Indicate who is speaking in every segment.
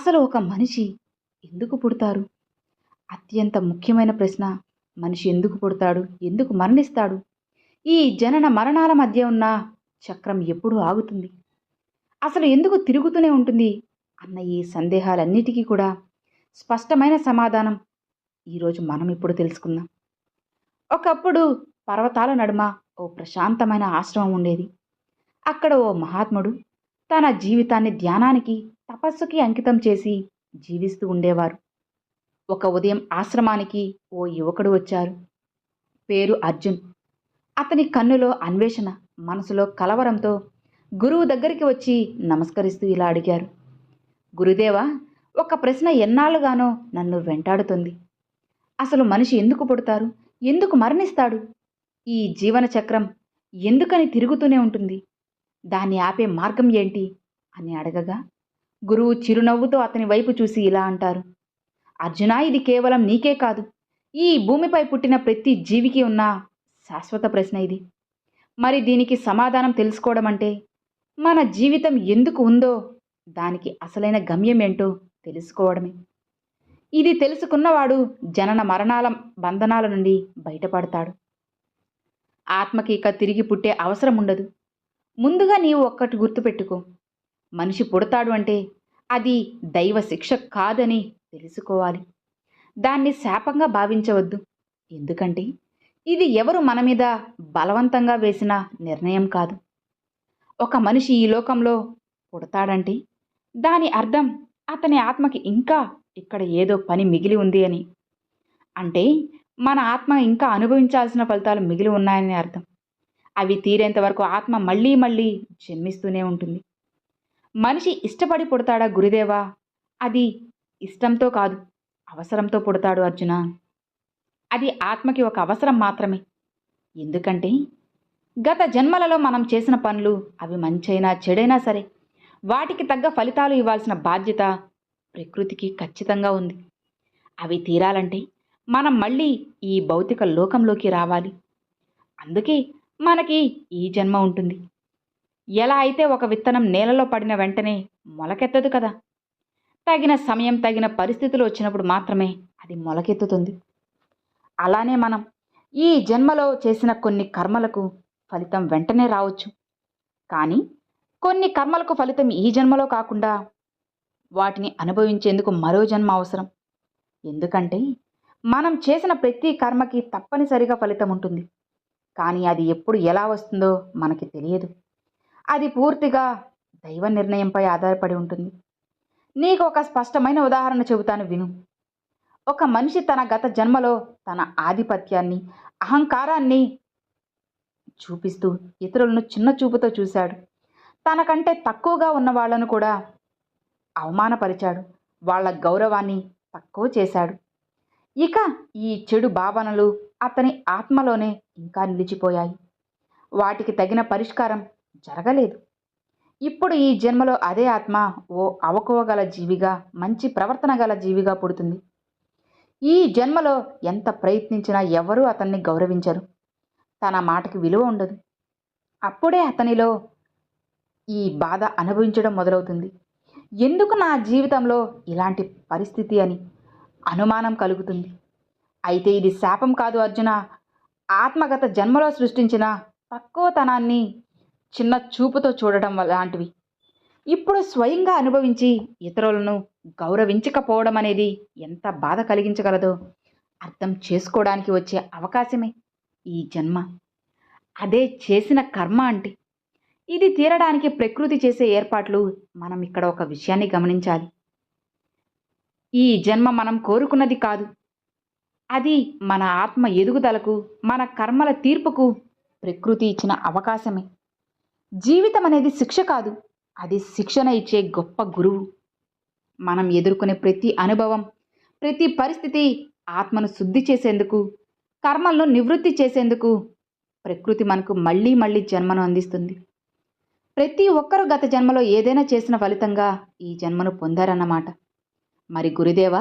Speaker 1: అసలు ఒక మనిషి ఎందుకు పుడతారు? అత్యంత ముఖ్యమైన ప్రశ్న మనిషి ఎందుకు పుడతాడు? ఎందుకు మరణిస్తాడు? ఈ జనన మరణాల మధ్య ఉన్న చక్రం ఎప్పుడు ఆగుతుంది. అసలు ఎందుకు తిరుగుతూనే ఉంటుంది? అన్న ఈ సందేహాలన్నిటికీ కూడా స్పష్టమైన సమాధానం ఈరోజు మనం ఇప్పుడు తెలుసుకుందాం. ఒకప్పుడు పర్వతాల నడుమ ఓ ప్రశాంతమైన ఆశ్రమం ఉండేది. అక్కడ ఓ మహాత్ముడు తన జీవితాన్ని ధ్యానానికి తపస్సుకి అంకితం చేసి జీవిస్తూ ఉండేవారు. ఒక ఉదయం ఆశ్రమానికి ఓ యువకుడు వచ్చారు. పేరు అర్జున్. అతని కన్నులో అన్వేషణ మనసులో కలవరంతో గురువు దగ్గరికి వచ్చి నమస్కరిస్తూ ఇలా అడిగారు. గురుదేవా ఒక ప్రశ్న ఎన్నాళ్ళుగానో నన్ను వెంటాడుతుంది. అసలు మనిషి ఎందుకు పుడతారు? ఎందుకు మరణిస్తాడు? ఈ జీవన చక్రం ఎందుకని తిరుగుతూనే ఉంటుంది? దాన్ని ఆపే మార్గం ఏంటి? అని అడగగా గురువు చిరునవ్వుతో అతని వైపు చూసి ఇలా అంటారు. అర్జున ఇది కేవలం నీకే కాదు. ఈ భూమిపై పుట్టిన ప్రతి జీవికి ఉన్న శాశ్వత ప్రశ్న ఇది. మరి దీనికి సమాధానం తెలుసుకోవడం అంటే మన జీవితం ఎందుకు ఉందో దానికి అసలైన గమ్యం ఏంటో తెలుసుకోవడమే. ఇది తెలుసుకున్నవాడు జనన మరణాల బంధనాల నుండి బయటపడతాడు. ఆత్మకి ఇక తిరిగి పుట్టే అవసరం ఉండదు. ముందుగా నీవు ఒక్కటి గుర్తుపెట్టుకో. మనిషి పుడతాడు అంటే అది దైవ శిక్ష కాదని తెలుసుకోవాలి. దాన్ని శాపంగా భావించవద్దు. ఎందుకంటే ఇది ఎవరు మన మీద బలవంతంగా వేసిన నిర్ణయం కాదు. ఒక మనిషి ఈ లోకంలో పుడతాడంటే దాని అర్థం అతని ఆత్మకి ఇంకా ఇక్కడ ఏదో పని మిగిలి ఉంది అని. అంటే మన ఆత్మ ఇంకా అనుభవించాల్సిన ఫలితాలు మిగిలి ఉన్నాయని అర్థం. అవి తీరేంత వరకు ఆత్మ మళ్ళీ మళ్ళీ జన్మిస్తూనే ఉంటుంది. మనిషి ఇష్టపడి పుడతాడా గురుదేవా? అది ఇష్టంతో కాదు అవసరంతో పుడతాడు అర్జున. అది ఆత్మకి ఒక అవసరం మాత్రమే. ఎందుకంటే గత జన్మలలో మనం చేసిన పనులు అవి మంచైనా చెడైనా సరే వాటికి తగ్గ ఫలితాలు ఇవ్వాల్సిన బాధ్యత ప్రకృతికి ఖచ్చితంగా ఉంది. అవి తీరాలంటే మనం మళ్ళీ ఈ భౌతిక లోకంలోకి రావాలి. అందుకే మనకి ఈ జన్మ ఉంటుంది. ఎలా అయితే ఒక విత్తనం నేలలో పడిన వెంటనే మొలకెత్తదు కదా. తగిన సమయం తగిన పరిస్థితులు వచ్చినప్పుడు మాత్రమే అది మొలకెత్తుతుంది. అలానే మనం ఈ జన్మలో చేసిన కొన్ని కర్మలకు ఫలితం వెంటనే రావచ్చు. కానీ కొన్ని కర్మలకు ఫలితం ఈ జన్మలో కాకుండా వాటిని అనుభవించేందుకు మరో జన్మ అవసరం. ఎందుకంటే మనం చేసిన ప్రతి కర్మకి తప్పనిసరిగా ఫలితం ఉంటుంది. కానీ అది ఎప్పుడు ఎలా వస్తుందో మనకి తెలియదు. అది పూర్తిగా దైవ నిర్ణయంపై ఆధారపడి ఉంటుంది. నీకు ఒక స్పష్టమైన ఉదాహరణ చెబుతాను విను. ఒక మనిషి తన గత జన్మలో తన ఆధిపత్యాన్ని అహంకారాన్ని చూపిస్తూ ఇతరులను చిన్న చూపుతో చూశాడు. తనకంటే తక్కువగా ఉన్న వాళ్ళను కూడా అవమానపరిచాడు. వాళ్ళ గౌరవాన్ని తక్కువ చేశాడు. ఇక ఈ చెడు భావనలు అతని ఆత్మలోనే ఇంకా నిలిచిపోయాయి. వాటికి తగిన పరిష్కారం జరగలేదు. ఇప్పుడు ఈ జన్మలో అదే ఆత్మ ఓ అవకోగల జీవిగా మంచి ప్రవర్తన గల జీవిగా పుడుతుంది. ఈ జన్మలో ఎంత ప్రయత్నించినా ఎవరూ అతన్ని గౌరవించరు. తన మాటకి విలువ ఉండదు. అప్పుడే అతనిలో ఈ బాధ అనుభవించడం మొదలవుతుంది. ఎందుకు నా జీవితంలో ఇలాంటి పరిస్థితి అని అనుమానం కలుగుతుంది? అయితే ఇది శాపం కాదు అర్జున. ఆత్మగత జన్మలో సృష్టించిన తక్కువతనాన్ని చిన్న చూపుతో చూడడం లాంటివి. ఇప్పుడు స్వయంగా అనుభవించి ఇతరులను గౌరవించకపోవడం అనేది ఎంత బాధ కలిగించగలదో అర్థం చేసుకోవడానికి వచ్చే అవకాశమే ఈ జన్మ. అదే చేసిన కర్మ అంటే. ఇది తీరడానికి ప్రకృతి చేసే ఏర్పాట్లు మనం ఇక్కడ ఒక విషయాన్ని గమనించాలి. ఈ జన్మ మనం కోరుకున్నది కాదు. అది మన ఆత్మ ఎదుగుదలకు మన కర్మల తీర్పుకు ప్రకృతి ఇచ్చిన అవకాశమే. జీవితం అనేది శిక్ష కాదు అది శిక్షణ ఇచ్చే గొప్ప గురువు. మనం ఎదుర్కొనే ప్రతి అనుభవం ప్రతి పరిస్థితి ఆత్మను శుద్ధి చేసేందుకు కర్మలను నివృత్తి చేసేందుకు ప్రకృతి మనకు మళ్ళీ మళ్ళీ జన్మను అందిస్తుంది. ప్రతి ఒక్కరూ గత జన్మలో ఏదైనా చేసిన ఫలితంగా ఈ జన్మను పొందారన్నమాట. మరి గురుదేవ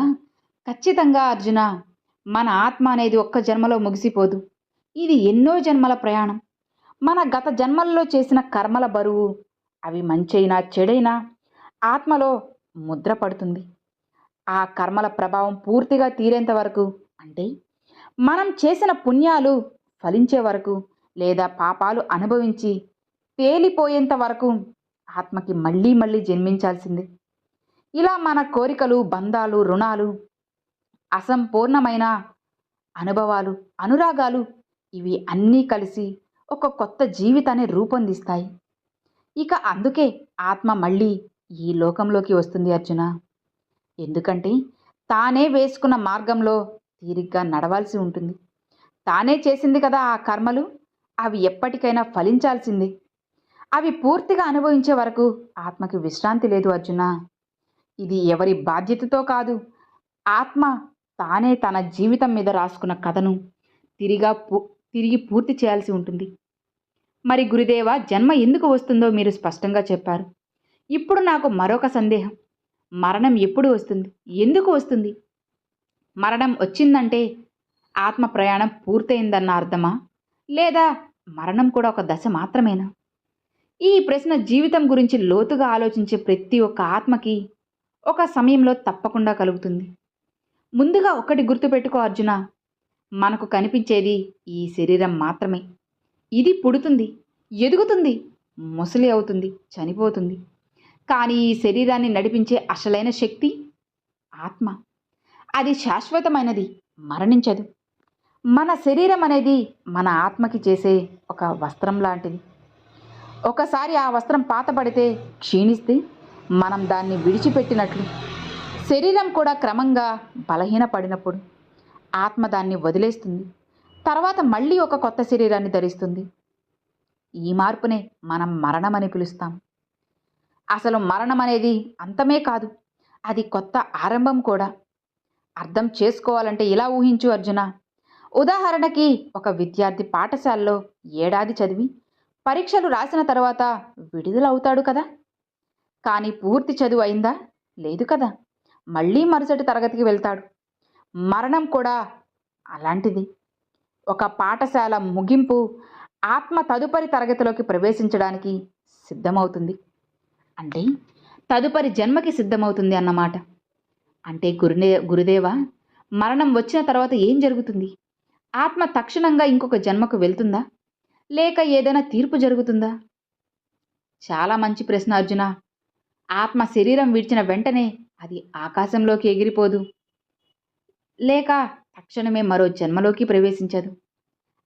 Speaker 1: ఖచ్చితంగా అర్జున మన ఆత్మ అనేది ఒక్క జన్మలో ముగిసిపోదు. ఇది ఎన్నో జన్మల ప్రయాణం. మన గత జన్మల్లో చేసిన కర్మల బరువు అవి మంచైనా చెడైనా ఆత్మలో ముద్ర పడుతుంది. ఆ కర్మల ప్రభావం పూర్తిగా తీరేంత వరకు అంటే మనం చేసిన పుణ్యాలు ఫలించే వరకు లేదా పాపాలు అనుభవించి తేలిపోయేంత వరకు ఆత్మకి మళ్ళీ మళ్ళీ జన్మించాల్సిందే. ఇలా మన కోరికలు బంధాలు రుణాలు అసంపూర్ణమైన అనుభవాలు అనురాగాలు ఇవి అన్నీ కలిసి ఒక కొత్త జీవితాన్ని రూపొందిస్తాయి. ఇక అందుకే ఆత్మ మళ్ళీ ఈ లోకంలోకి వస్తుంది అర్జున. ఎందుకంటే తానే వేసుకున్న మార్గంలో తీరిగ్గా నడవాల్సి ఉంటుంది. తానే చేసింది కదా ఆ కర్మలు అవి ఎప్పటికైనా ఫలించాల్సిందే. అవి పూర్తిగా అనుభవించే వరకు ఆత్మకి విశ్రాంతి లేదు అర్జున. ఇది ఎవరి బాధ్యతతో కాదు ఆత్మ తానే తన జీవితం మీద రాసుకున్న కథను తిరిగా పూ తిరిగి పూర్తి చేయాల్సి ఉంటుంది. మరి గురుదేవ జన్మ ఎందుకు వస్తుందో మీరు స్పష్టంగా చెప్పారు. ఇప్పుడు నాకు మరొక సందేహం. మరణం ఎప్పుడు వస్తుంది? ఎందుకు వస్తుంది? మరణం వచ్చిందంటే ఆత్మ ప్రయాణం పూర్తయిందన్న అర్థమా? లేదా మరణం కూడా ఒక దశ మాత్రమేనా? ఈ ప్రశ్న జీవితం గురించి లోతుగా ఆలోచించే ప్రతి ఒక్క ఆత్మకి ఒక సమయంలో తప్పకుండా కలుగుతుంది. ముందుగా ఒకటి గుర్తుపెట్టుకో అర్జున. మనకు కనిపించేది ఈ శరీరం మాత్రమే. ఇది పుడుతుంది ఎదుగుతుంది ముసలి అవుతుంది చనిపోతుంది. కానీ ఈ శరీరాన్ని నడిపించే అసలైన శక్తి ఆత్మ. అది శాశ్వతమైనది మరణించదు. మన శరీరం అనేది మన ఆత్మకి చేసే ఒక వస్త్రం లాంటిది. ఒకసారి ఆ వస్త్రం పాతపడితే క్షీణిస్తే మనం దాన్ని విడిచిపెట్టినట్లు. శరీరం కూడా క్రమంగా బలహీనపడినప్పుడు ఆత్మ దాన్ని వదిలేస్తుంది. తర్వాత మళ్ళీ ఒక కొత్త శరీరాన్ని ధరిస్తుంది. ఈ మార్పునే మనం మరణమని పిలుస్తాం. అసలు మరణం అనేది అంతమే కాదు అది కొత్త ఆరంభం కూడా. అర్థం చేసుకోవాలంటే ఇలా ఊహించు అర్జున. ఉదాహరణకి ఒక విద్యార్థి పాఠశాలలో ఏడాది చదివి పరీక్షలు రాసిన తర్వాత విడుదలవుతాడు కదా? కానీ పూర్తి చదువు అయిందా? లేదు కదా? మళ్ళీ మరుసటి తరగతికి వెళ్తాడు. మరణం కూడా అలాంటిది. ఒక పాఠశాల ముగింపు ఆత్మ తదుపరి తరగతిలోకి ప్రవేశించడానికి సిద్ధమవుతుంది. అంటే తదుపరి జన్మకి సిద్ధమవుతుంది అన్నమాట. అంటే గురుదే గురుదేవ మరణం వచ్చిన తర్వాత ఏం జరుగుతుంది? ఆత్మ తక్షణంగా ఇంకొక జన్మకు వెళ్తుందా? లేక ఏదైనా తీర్పు జరుగుతుందా? చాలా మంచి ప్రశ్న అర్జున. ఆత్మ శరీరం విడిచిన వెంటనే అది ఆకాశంలోకి ఎగిరిపోదు. లేక తక్షణమే మరో జన్మలోకి ప్రవేశించదు.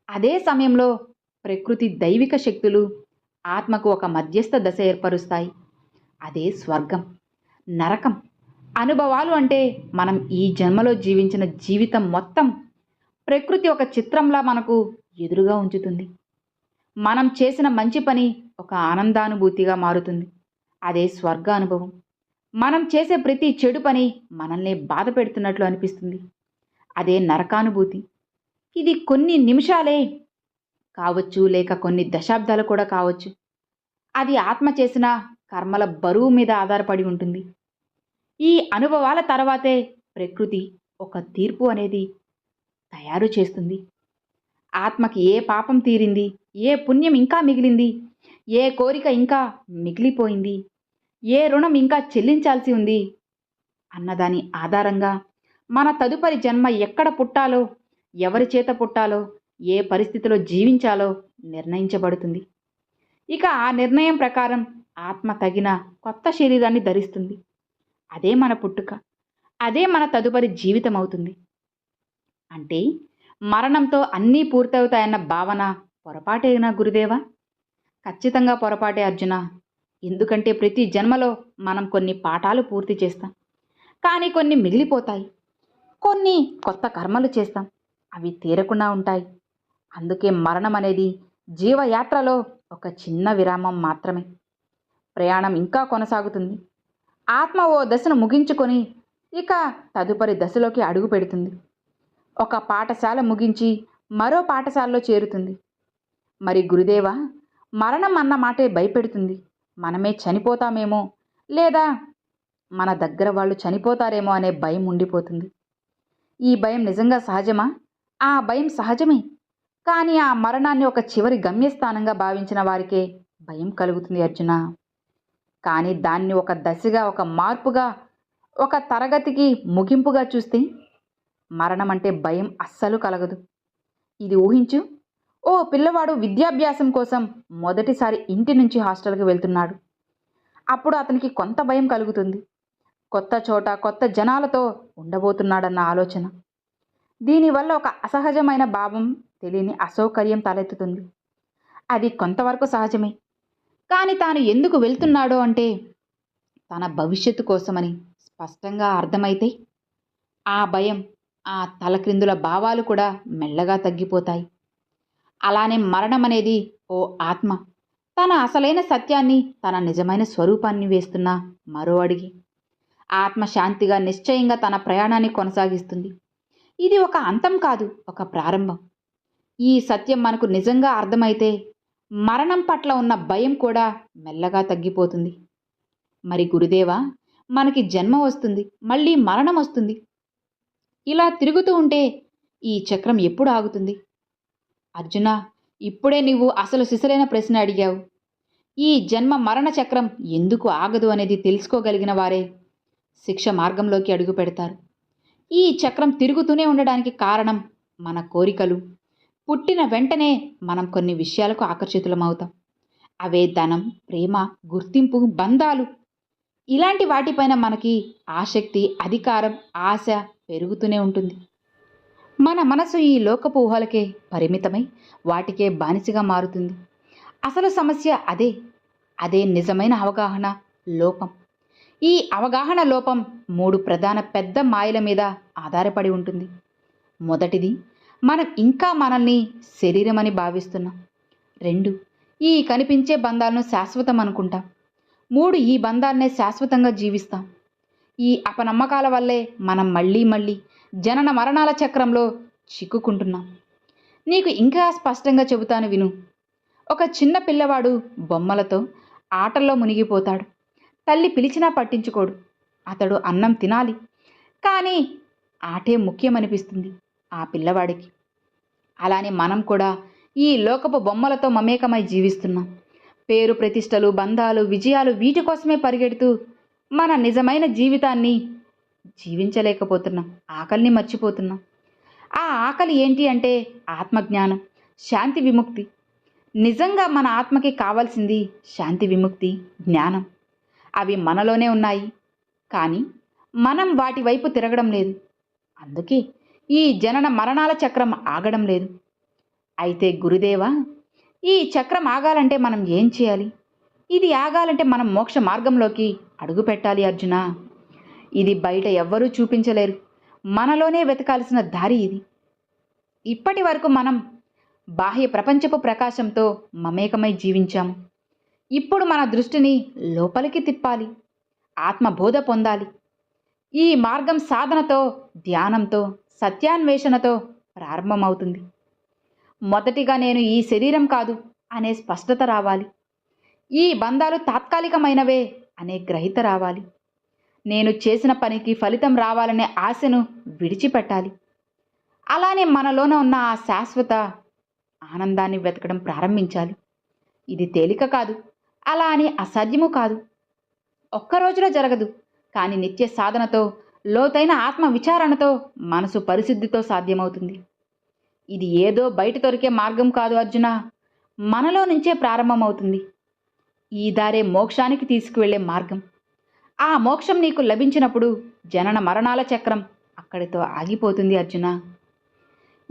Speaker 1: అదే సమయంలో ప్రకృతి దైవిక శక్తులు ఆత్మకు ఒక మధ్యస్థ దశ ఏర్పరుస్తాయి. అదే స్వర్గం నరకం. అనుభవాలు అంటే మనం ఈ జన్మలో జీవించిన జీవితం మొత్తం ప్రకృతి ఒక చిత్రంలా మనకు ఎదురుగా ఉంచుతుంది. మనం చేసిన మంచి పని ఒక ఆనందానుభూతిగా మారుతుంది. అదే స్వర్గ అనుభవం మనం చేసే ప్రతి చెడు పని మనల్ని బాధ పెడుతున్నట్లు అనిపిస్తుంది. అదే నరకానుభూతి. ఇది కొన్ని నిమిషాలే కావచ్చు లేక కొన్ని దశాబ్దాలు కూడా కావచ్చు. అది ఆత్మ చేసిన కర్మల బరువు మీద ఆధారపడి ఉంటుంది. ఈ అనుభవాల తర్వాతే ప్రకృతి ఒక తీర్పు అనేది తయారు చేస్తుంది. ఆత్మకి ఏ పాపం తీరింది ఏ పుణ్యం ఇంకా మిగిలింది ఏ కోరిక ఇంకా మిగిలిపోయింది ఏ రుణం ఇంకా చెల్లించాల్సి ఉంది? అన్నదాని ఆధారంగా మన తదుపరి జన్మ ఎక్కడ పుట్టాలో ఎవరి చేత పుట్టాలో ఏ పరిస్థితిలో జీవించాలో నిర్ణయించబడుతుంది. ఇక ఆ నిర్ణయం ప్రకారం ఆత్మ తగిన కొత్త శరీరాన్ని ధరిస్తుంది. అదే మన పుట్టుక అదే మన తదుపరి జీవితం అవుతుంది అంటే మరణంతో అన్నీ పూర్తవుతాయన్న భావన పొరపాటేనా గురుదేవా? ఖచ్చితంగా పొరపాటే అర్జున. ఎందుకంటే ప్రతి జన్మలో మనం కొన్ని పాఠాలు పూర్తి చేస్తాం. కానీ కొన్ని మిగిలిపోతాయి. కొన్ని కొత్త కర్మలు చేస్తాం. అవి తీరకుండా ఉంటాయి. అందుకే మరణం అనేది జీవయాత్రలో ఒక చిన్న విరామం మాత్రమే. ప్రయాణం ఇంకా కొనసాగుతుంది. ఆత్మ ఓ దశను ముగించుకొని ఇక తదుపరి దశలోకి అడుగు పెడుతుంది. ఒక పాఠశాల ముగించి మరో పాఠశాలలో చేరుతుంది. మరి గురుదేవ మరణం అన్న మాటే భయపెడుతుంది. మనమే చనిపోతామేమో లేదా మన దగ్గర వాళ్ళు చనిపోతారేమో అనే భయం ఉండిపోతుంది. ఈ భయం నిజంగా సహజమా? ఆ భయం సహజమే. కానీ ఆ మరణాన్ని ఒక చివరి గమ్యస్థానంగా భావించిన వారికే భయం కలుగుతుంది అర్జున. కానీ దాన్ని ఒక దశగా ఒక మార్పుగా ఒక తరగతికి ముగింపుగా చూస్తే మరణం అంటే భయం అస్సలు కలగదు. ఇది ఊహించు. ఓ పిల్లవాడు విద్యాభ్యాసం కోసం మొదటిసారి ఇంటి నుంచి హాస్టల్కి వెళ్తున్నాడు. అప్పుడు అతనికి కొంత భయం కలుగుతుంది. కొత్త చోట కొత్త జనాలతో ఉండబోతున్నాడన్న ఆలోచన. దీనివల్ల ఒక అసహజమైన భావం తెలియని అసౌకర్యం తలెత్తుతుంది. అది కొంతవరకు సహజమే. కానీ తాను ఎందుకు వెళ్తున్నాడో అంటే తన భవిష్యత్తు కోసమని స్పష్టంగా అర్థమైతే ఆ భయం ఆ తలక్రిందుల భావాలు కూడా మెల్లగా తగ్గిపోతాయి. అలానే మరణం అనేది ఓ ఆత్మ. తన అసలైన సత్యాన్ని తన నిజమైన స్వరూపాన్ని వేస్తున్న మరో అడిగి. ఆత్మ శాంతిగా నిశ్చయంగా తన ప్రయాణాన్ని కొనసాగిస్తుంది. ఇది ఒక అంతం కాదు ఒక ప్రారంభం. ఈ సత్యం మనకు నిజంగా అర్థమైతే మరణం పట్ల ఉన్న భయం కూడా మెల్లగా తగ్గిపోతుంది. మరి గురుదేవా మనకి జన్మ వస్తుంది మళ్ళీ మరణం వస్తుంది. ఇలా తిరుగుతూ ఉంటే ఈ చక్రం ఎప్పుడు ఆగుతుంది? అర్జున ఇప్పుడే నువ్వు అసలు సిసలైన ప్రశ్న అడిగావు. ఈ జన్మ మరణ చక్రం ఎందుకు ఆగదు అనేది తెలుసుకోగలిగిన వారే శిక్ష మార్గంలోకి అడుగు పెడతారు. ఈ చక్రం తిరుగుతూనే ఉండడానికి కారణం మన కోరికలు. పుట్టిన వెంటనే మనం కొన్ని విషయాలకు ఆకర్షితులమవుతాం. అవే ధనం ప్రేమ గుర్తింపు బంధాలు. ఇలాంటి వాటిపైన మనకి ఆసక్తి అధికారం ఆశ పెరుగుతూనే ఉంటుంది. మన మనసు ఈ లోకపూహలకే పరిమితమై వాటికే బానిసగా మారుతుంది. అసలు సమస్య అదే. అదే నిజమైన అవగాహన లోపం. ఈ అవగాహన లోపం మూడు ప్రధాన పెద్ద మాయల మీద ఆధారపడి ఉంటుంది. మొదటిది మనం ఇంకా మనల్ని శరీరమని భావిస్తున్నాం. రెండు ఈ కనిపించే బంధాలను శాశ్వతం అనుకుంటాం. మూడు ఈ బంధాలనే శాశ్వతంగా జీవిస్తాం. ఈ అపనమ్మకాల వల్లే మనం మళ్ళీ మళ్ళీ జనన మరణాల చక్రంలో చిక్కుకుంటున్నాం. నీకు ఇంకా స్పష్టంగా చెబుతాను విను. ఒక చిన్న పిల్లవాడు బొమ్మలతో ఆటల్లో మునిగిపోతాడు. తల్లి పిలిచినా పట్టించుకోడు. అతడు అన్నం తినాలి. కానీ ఆటే ముఖ్యమనిపిస్తుంది ఆ పిల్లవాడికి. అలానే మనం కూడా ఈ లోకపు బొమ్మలతో మమేకమై జీవిస్తున్నాం. పేరు ప్రతిష్టలు బంధాలు విజయాలు వీటి కోసమే పరిగెడుతూ మన నిజమైన జీవితాన్ని జీవించలేకపోతున్నాం. ఆకలిని మర్చిపోతున్నాం. ఆ ఆకలి ఏంటి అంటే ఆత్మజ్ఞానం శాంతి విముక్తి. నిజంగా మన ఆత్మకి కావాల్సింది శాంతి విముక్తి జ్ఞానం. అవి మనలోనే ఉన్నాయి. కానీ మనం వాటి వైపు తిరగడం లేదు. అందుకే ఈ జనన మరణాల చక్రం ఆగడం లేదు. అయితే గురుదేవా ఈ చక్రం ఆగాలంటే మనం ఏం చేయాలి? ఇది ఆగాలంటే మనం మోక్ష మార్గంలోకి అడుగు పెట్టాలి అర్జున? ఇది బయట ఎవ్వరూ చూపించలేరు. మనలోనే వెతకాల్సిన దారి ఇది. ఇప్పటి వరకు మనం బాహ్య ప్రపంచపు ప్రకాశంతో మమేకమై జీవించాం. ఇప్పుడు మన దృష్టిని లోపలికి తిప్పాలి. ఆత్మబోధ పొందాలి. ఈ మార్గం సాధనతో ధ్యానంతో సత్యాన్వేషణతో ప్రారంభమవుతుంది. మొదటిగా నేను ఈ శరీరం కాదు అనే స్పష్టత రావాలి. ఈ బంధాలు తాత్కాలికమైనవే అనే గ్రహిత రావాలి. నేను చేసిన పనికి ఫలితం రావాలనే ఆశను విడిచిపెట్టాలి. అలానే మనలోన ఉన్న ఆ శాశ్వత ఆనందాన్ని వెతకడం ప్రారంభించాలి. ఇది తేలిక కాదు అలా అని అసాధ్యము కాదు. ఒక్క రోజులో జరగదు కానీ నిత్య సాధనతో లోతైన ఆత్మ విచారణతో మనసు పరిశుద్ధితో సాధ్యమవుతుంది. ఇది ఏదో బయట దొరికే మార్గం కాదు అర్జున. మనలో నుంచే ప్రారంభమవుతుంది. ఈ దారే మోక్షానికి తీసుకువెళ్ళే మార్గం. ఆ మోక్షం నీకు లభించినప్పుడు జనన మరణాల చక్రం అక్కడితో ఆగిపోతుంది అర్జున.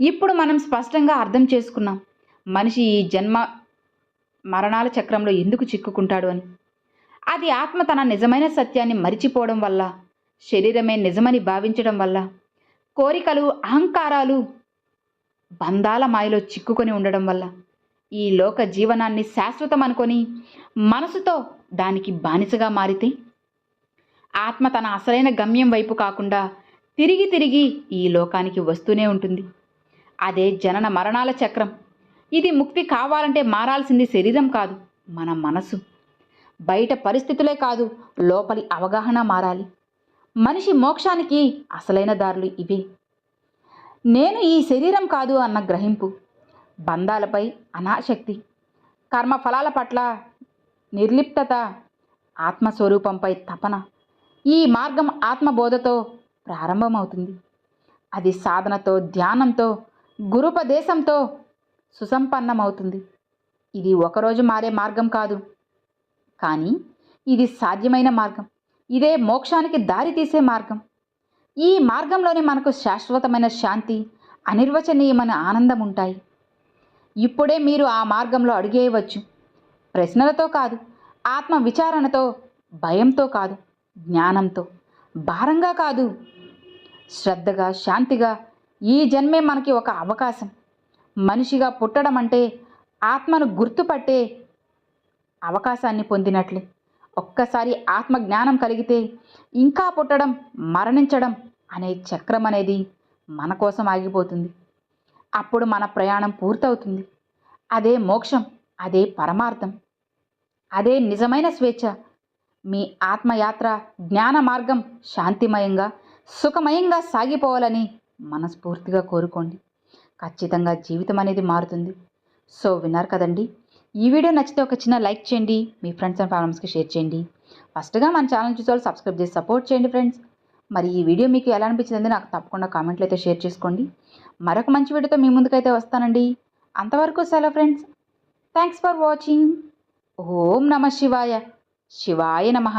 Speaker 1: ఇప్పుడు మనం స్పష్టంగా అర్థం చేసుకున్నాం మనిషి ఈ జన్మ మరణాల చక్రంలో ఎందుకు చిక్కుకుంటాడు అని. అది ఆత్మ తన నిజమైన సత్యాన్ని మరిచిపోవడం వల్ల శరీరమే నిజమని భావించడం వల్ల కోరికలు అహంకారాలు బంధాల మాయలో చిక్కుకొని ఉండడం వల్ల ఈ లోక జీవనాన్ని శాశ్వతం అనుకొని మనసుతో దానికి బానిసగా మారితే ఆత్మ తన అసలైన గమ్యం వైపు కాకుండా తిరిగి తిరిగి ఈ లోకానికి వస్తూనే ఉంటుంది. అదే జనన మరణాల చక్రం. ఇది ముక్తి కావాలంటే మారాల్సింది శరీరం కాదు మన మనసు. బయట పరిస్థితులే కాదు లోపలి అవగాహన మారాలి. మనిషి మోక్షానికి అసలైన దారులు ఇవే. నేను ఈ శరీరం కాదు అన్న గ్రహింపు బంధాలపై అనాశక్తి కర్మఫలాల పట్ల నిర్లిప్తత ఆత్మస్వరూపంపై తపన. ఈ మార్గం ఆత్మబోధతో ప్రారంభమవుతుంది. అది సాధనతో ధ్యానంతో గురుపదేశంతో సుసంపన్నమవుతుంది. ఇది ఒకరోజు మారే మార్గం కాదు. కానీ ఇది సాధ్యమైన మార్గం. ఇదే మోక్షానికి దారి తీసే మార్గం. ఈ మార్గంలోనే మనకు శాశ్వతమైన శాంతి అనిర్వచనీయమైన ఆనందం ఉంటాయి ఇప్పుడే మీరు ఆ మార్గంలో అడిగేయవచ్చు. ప్రశ్నలతో కాదు ఆత్మ విచారణతో భయంతో కాదు. జ్ఞానంతో. భారంగా కాదు. శ్రద్ధగా శాంతిగా ఈ జన్మే మనకి ఒక అవకాశం. మనిషిగా పుట్టడం అంటే ఆత్మను గుర్తుపట్టే అవకాశాన్ని పొందినట్లే. ఒక్కసారి ఆత్మ జ్ఞానం కలిగితే ఇంకా పుట్టడం మరణించడం అనే చక్రం అనేది మన కోసం ఆగిపోతుంది. అప్పుడు మన ప్రయాణం పూర్తవుతుంది. అదే మోక్షం అదే పరమార్థం అదే నిజమైన స్వేచ్ఛ మీ ఆత్మయాత్ర జ్ఞాన మార్గం శాంతిమయంగా సుఖమయంగా సాగిపోవాలని మనస్ఫూర్తిగా కోరుకోండి. ఖచ్చితంగా జీవితం అనేది మారుతుంది. సో విన్నారు కదండి? ఈ వీడియో నచ్చితే ఒక చిన్న లైక్ చేయండి మీ ఫ్రెండ్స్ అండ్ ఫ్యామిలీస్కి షేర్ చేయండి. ఫస్ట్గా మన ఛానల్ చూసే వాళ్ళు సబ్స్క్రైబ్ చేసి సపోర్ట్ చేయండి ఫ్రెండ్స్. మరి ఈ వీడియో మీకు ఎలా అనిపించింది నాకు తప్పకుండా కామెంట్లు అయితే షేర్ చేసుకోండి. మరొక మంచి వీడియోతో మీ ముందుకైతే వస్తానండి. అంతవరకు సెలవు ఫ్రెండ్స్. Thanks for watching. ఓం నమ శివాయ. శివాయ నమ.